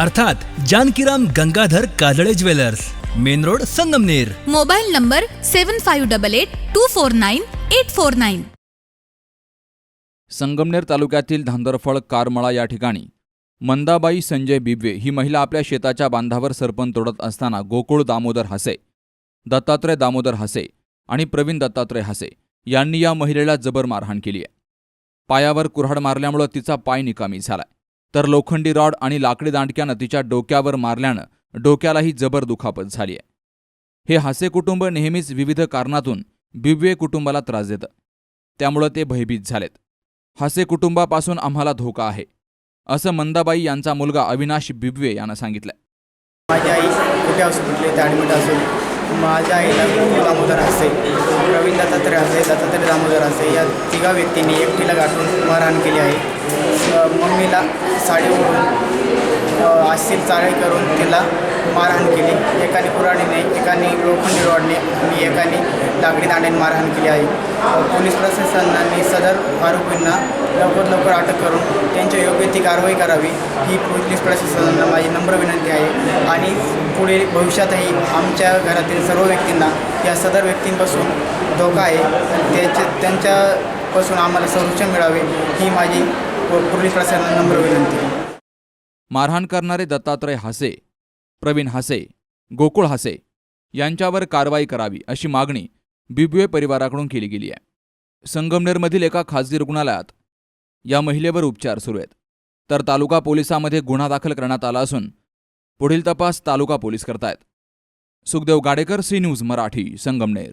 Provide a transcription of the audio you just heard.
अर्थात Jankiram Gangadhar Kajale jewellers main road Sangamner. Mobile number seven five double eight two four nine eight four nine. Sangamner तालुक्यातील धांदरफळ कारमळा या ठिकाणी मंदाबाई संजय बिबवे ही महिला आपल्या शेताच्या बांधावर सरपण तोडत असताना गोकुळ दामोदर हसे दत्तात्रय दामोदर हसे आणि प्रवीण दत्तात्रय हसे यांनी या महिलेला जबर मारहाण केली आहे. पायावर कुऱ्हाड मारल्यामुळं तिचा पाय निकामी झालाय. तर लोखंडी रॉड आणि लाकडी दांडक्यानं तिच्या डोक्यावर मारल्यानं डोक्यालाही जबर दुखापत झाली आहे. हे हासे कुटुंब नेहमीच विविध कारणातून बिबवे कुटुंबाला त्रास देतं. त्यामुळं ते भयभीत झालेत. हासे कुटुंबापासून आम्हाला धोका आहे असं मंदाबाई यांचा मुलगा अविनाश बिब्वे यानं सांगितलं माझी आई कुठे असू कुठले ते ॲडमिट असो माझ्या आईला दामोदर असे रवींद्र दत्तात्रय असे दत्तात्रय दामोदर असे या तिघा व्यक्तींनी एकटीला गाठून मारहाण केली आहे. मम्मीला साडी ओढून अशील चाळे करून तिला मारहाण केली. एकाने कुराडीने एकाने लोखंडी रॉडने आणि एकाने लाकडी दांड्याने मारहाण केली आहे. पोलीस प्रशासनाने सदर आरोपींना लवकर लवकर अटक करून त्यांच्या योग्य ती कारवाई करावी ही पोलीस प्रशासनाला माझी नम्र विनंती आहे. आणि पुढे भविष्यातही आमच्या घरातील सर्व व्यक्तींना या सदर व्यक्तींपासून धोका आहे. त्याच्या त्यांच्यापासून आम्हाला संरक्षण मिळावे ही माझी पोलीस प्रशासनाला नम्र विनंती. मारहाण करणारे दत्तात्रय हासे प्रवीण हासे गोकुळ हासे यांच्यावर कारवाई करावी अशी मागणी बिबवे परिवाराकडून केली गेली आहे. संगमनेरमधील एका खासगी रुग्णालयात या महिलेवर उपचार सुरू आहेत. तर तालुका पोलिसामध्ये गुन्हा दाखल करण्यात आला असून पुढील तपास तालुका पोलीस करतायत. Sukhdev Gadekar C news Marathi Sangamner.